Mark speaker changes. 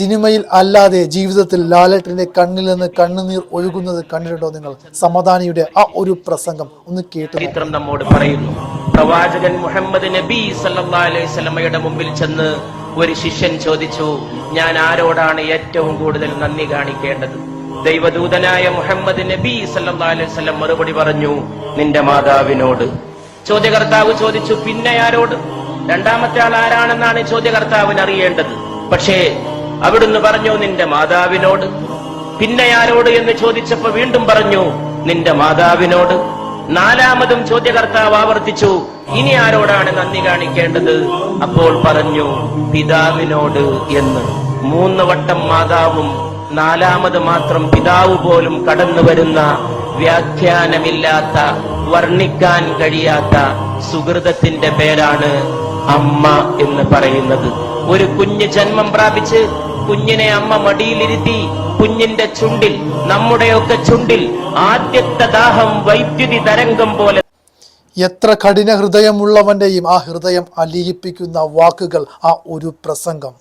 Speaker 1: സിനിമയിൽ അല്ലാതെ ജീവിതത്തിൽ ലാലേട്ടന്റെ കണ്ണിൽ നിന്ന് കണ്ണുനീർ ഒഴുകുന്നത് കണ്ടിട്ടുണ്ടോ നിങ്ങൾ? സമാധാനിയുടെ ആ ഒരു പ്രസംഗം ഒന്ന് കേട്ടു
Speaker 2: ചിത്രം നമ്മോട് പറയുന്നു. പ്രവാചകൻ മുഹമ്മദ് നബി വസല്ലമയുടെ മുമ്പിൽ ചെന്ന് ഒരു ശിഷ്യൻ ചോദിച്ചു ഞാൻ ആരോടാണ് ഏറ്റവും കൂടുതൽ നന്ദി കാണിക്കേണ്ടത്? ദൈവദൂതനായ മുഹമ്മദ് നബി സല്ലാസ്ലം മറുപടി പറഞ്ഞു നിന്റെ മാതാവിനോട്. ചോദ്യകർത്താവ് ചോദിച്ചു പിന്നെ ആരോട്? രണ്ടാമത്തെ ആൾ ആരാണെന്നാണ് ചോദ്യകർത്താവിന് അറിയേണ്ടത്. പക്ഷേ അവിടുന്ന് പറഞ്ഞു നിന്റെ മാതാവിനോട്. പിന്നെ ആരോട് എന്ന് ചോദിച്ചപ്പോ വീണ്ടും പറഞ്ഞു നിന്റെ മാതാവിനോട്. നാലാമതും ചോദ്യകർത്താവ് ആവർത്തിച്ചു ഇനി ആരോടാണ് നന്ദി കാണിക്കേണ്ടത്? അപ്പോൾ പറഞ്ഞു പിതാവിനോട് എന്ന്. മൂന്ന് വട്ടം മാതാവും നാലാമത് മാത്രം പിതാവ് പോലും കടന്നു വരുന്ന വ്യാഖ്യാനമില്ലാത്ത വർണിക്കാൻ കഴിയാത്ത സുഹൃതത്തിന്റെ പേരാണ് അമ്മ എന്ന് പറയുന്നത്. ഒരു കുഞ്ഞ് ജന്മം പ്രാപിച്ച് കുഞ്ഞിനെ അമ്മ മടിയിലിരുത്തി കുഞ്ഞിന്റെ ചുണ്ടിൽ നമ്മുടെയൊക്കെ ചുണ്ടിൽ ആദ്യത്തെ ദാഹം വൈദ്യുതി തരംഗം പോലെ.
Speaker 1: എത്ര കഠിന ഹൃദയമുള്ളവന്റെയും ആ ഹൃദയം അലിയിപ്പിക്കുന്ന വാക്കുകൾ ആ ഒരു പ്രസംഗം.